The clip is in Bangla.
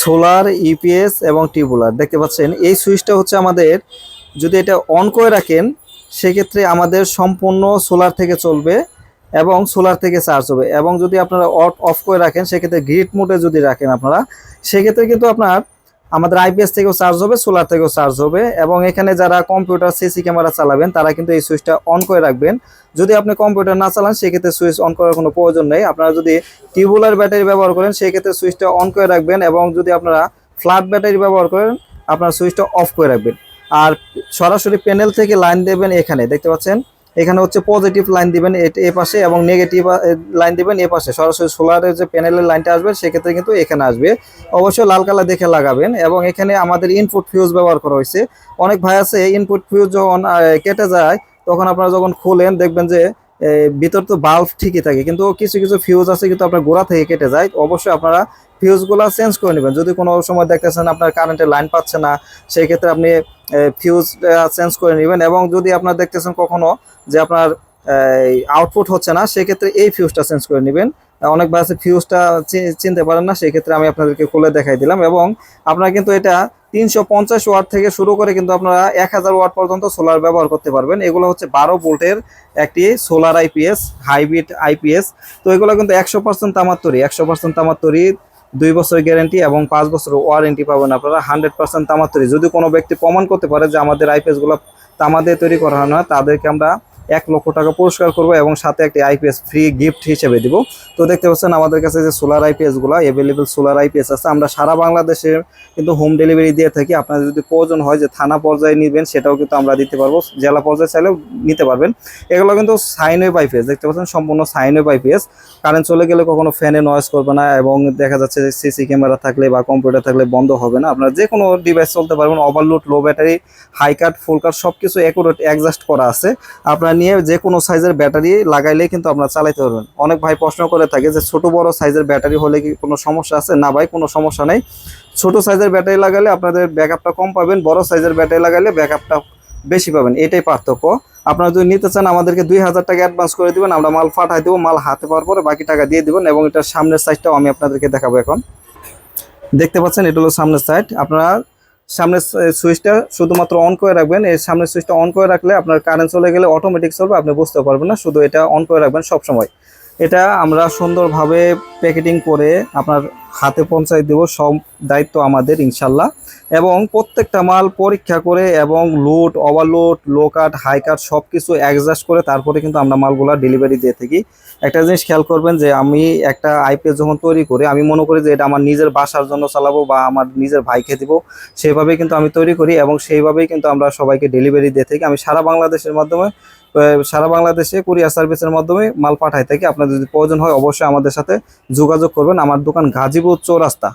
সোলার ইপিএস এবং টিউবুলার দেখতে পাচ্ছেন, এই সুইচটা হচ্ছে আমাদের, যদি এটা অন করে রাখেন, সেক্ষেত্রে আমাদের সম্পূর্ণ সোলার থেকে চলবে এবং সোলার থেকে চার্জ হবে। এবং যদি আপনারা অফ অফ করে রাখেন, সেক্ষেত্রে গ্রিড মোডে যদি রাখেন আপনারা, সেক্ষেত্রে কিন্তু আপনার আমাদের আইপিএস থেকেও চার্জ হবে সোলার থেকেও চার্জ হবে এবং এখানে যারা কম্পিউটার সিসি ক্যামেরা চালাবেন, তারা কিন্তু এই সুইচটা অন করে রাখবেন। যদি আপনি কম্পিউটার না চালান, সেক্ষেত্রে সুইচ অন করার কোনো প্রয়োজন নেই। আপনারা যদি টিউবুলার ব্যাটারি ব্যবহার করেন, সেক্ষেত্রে সুইচটা অন করে রাখবেন এবং যদি আপনারা ফ্ল্যাট ব্যাটারি ব্যবহার করেন, আপনার সুইচটা অফ করে রাখবেন। আর সরাসরি প্যানেল থেকে লাইন দেবেন এখানে, দেখতে পাচ্ছেন? এখানে হচ্ছে পজিটিভ লাইন দিবেন এ- পাশে এবং নেগেটিভ লাইন দিবেন এ পাশে। সরাসরি সোলারের যে প্যানেলের লাইনটা আসবে, সেক্ষেত্রে কিন্তু এখানে আসবে। অবশ্যই লাল কালার দেখে লাগাবেন এবং এখানে আমাদের ইনপুট ফিউজ ব্যবহার করা হয়েছে। অনেক ভাই আছে ইনপুট ফিউজ যখন কেটে যায়, তখন আপনারা যখন খোলেন, দেখবেন যে ভিতর তো বাল্ব ঠিকই থাকে। কিন্তু কিছু কিছু ফিউজ আছে কিন্তু আপনার গোড়া থেকে কেটে যায়। অবশ্যই আপনারা ফিউজগুলো চেঞ্জ করে নেবেন। যদি কোনো সময় দেখতেছেন আপনার কারেন্টের লাইন পাচ্ছে না সেই ক্ষেত্রে আপনি ফিউজ চেঞ্জ করে নেবেন এবং যদি আপনার দেখতেছেন কখনো যে আপনার আউটপুট হচ্ছে না, সেক্ষেত্রে এই ফিউজটা চেঞ্জ করে নেবেন। অনেক আছে ফিউজটা চিনতে পারেন না, সেক্ষেত্রে আমি আপনাদেরকে খুলে দেখাই দিলাম এবং আপনারা কিন্তু এটা তিনশো পঞ্চাশ ওয়াট থেকে শুরু করে কিন্তু আপনারা এক হাজার ওয়াট পর্যন্ত সোলার ব্যবহার করতে পারবেন। এগুলো হচ্ছে বারো ভোল্টের একটি সোলার আইপিএস হাইব্রিড আইপিএস তো এগুলো কিন্তু একশো পার্সেন্ট তামার তৈরি একশো পার্সেন্ট তামার দুই বছর গ্যারেন্টি এবং পাঁচ বছর ওয়ারেন্টি পাবেন আপনারা, হান্ড্রেড পার্সেন্ট তামার তৈরি। যদি কোনো ব্যক্তি প্রমাণ করতে পারে যে আমাদের আইপিএসগুলো তামা দিয়ে তৈরি করা হয় না, তাদেরকে আমরা এক লক্ষ টাকা পুরস্কার করব এবং সাথে একটি আইপিএস ফ্রি গিফট হিসেবে দিব। তো দেখতে পাচ্ছেন আমাদের কাছে যে সোলার আইপিএসগুলো অ্যাভেলেবেল সোলার আইপিএস আছে। আমরা সারা বাংলাদেশে কিন্তু হোম ডেলিভারি দিয়ে থাকি। আপনাদের যদি প্রয়োজন হয় যে থানা পর্যায়ে নেবেন, সেটাও কিন্তু আমরা দিতে পারব। জেলা পর্যায়ে চাইলেও নিতে পারবেন। এগুলো কিন্তু সাইন সাইনওয়েভ আইপিএস দেখতে পাচ্ছেন সম্পূর্ণ সাইন সাইনওয়েভ আইপিএস কারেন্ট চলে গেলে কখনো ফ্যানে নয়েজ করবে না এবং দেখা যাচ্ছে যে সিসি ক্যামেরা থাকলে বা কম্পিউটার থাকলে বন্ধ হবে না। আপনারা যে কোনো ডিভাইস চলতে পারবেন। Overload low battery high cut full cut সব কিছু অ্যাকুরেট অ্যাডজাস্ট করা আছে। আপনারা নিয়ে যে কোনো সাইজের ব্যাটারি লাগাইলেই কিন্তু আপনারা চালাইতে পারবেন। অনেক ভাই প্রশ্ন করে থাকে যে ছোট বড় সাইজের ব্যাটারি হলে কি কোনো সমস্যা আছে? না ভাই, কোনো সমস্যা নেই। ছোট সাইজের ব্যাটারি লাগালে আপনাদের ব্যাকআপটা কম পাবেন, বড় সাইজের ব্যাটারি লাগালে ব্যাকআপটা বেশি পাবেন। এটাই পার্থক্য। আপনারা যদি নিতে চান, আমাদেরকে দুই হাজার টাকা অ্যাডভান্স করে দিবেন, আমরা মাল ফাটাই দেবো, মাল হাতে পাওয়ার পরে বাকি টাকা দিয়ে দিবেন এবং এটার সামনের সাইডটাও আমি আপনাদেরকে দেখাবো এখন। দেখতে পাচ্ছেন, এটা হলো সামনের সাইড আপনারা সামনের সুইচটা শুধুমাত্র অন করে রাখবেন। এই সামনের সুইচটা অন করে রাখলে আপনার কারেন্ট চলে গেলে অটোমেটিক চলবে, আপনি বুঝতে পারবেন না। শুধু এটা অন করে রাখবেন সবসময়। এটা আমরা সুন্দরভাবে প্যাকেটিং করে আপনার হাতে পৌঁছায় দেবো, সব দায়িত্ব আমাদের ইনশাল্লাহ। এবং প্রত্যেকটা মাল পরীক্ষা করে এবং load overload low cut high cut সব কিছু অ্যাডজাস্ট করে তারপরে কিন্তু আমরা মালগুলো ডেলিভারি দিয়ে থাকি। একটা জিনিস খেয়াল করবেন যে আমি একটা আইপিএস যখন তৈরি করি, আমি মনে করি যে এটা আমার নিজের বাসার জন্য চালাবো বা আমার নিজের ভাইকে দিব, সেইভাবেই কিন্তু আমি তৈরি করি এবং সেইভাবেই কিন্তু আমরা সবাইকে ডেলিভারি দিয়ে থাকি। আমি সারা বাংলাদেশের মাধ্যমে সারা বাংলাদেশে কুরিয়ার সার্ভিসের মাধ্যমে মাল পাঠাই থাকি। আপনাদের যদি প্রয়োজন হয় অবশ্যই আমাদের সাথে যোগাযোগ করবেন। আমার দোকান গাজীপুর চৌরাস্তা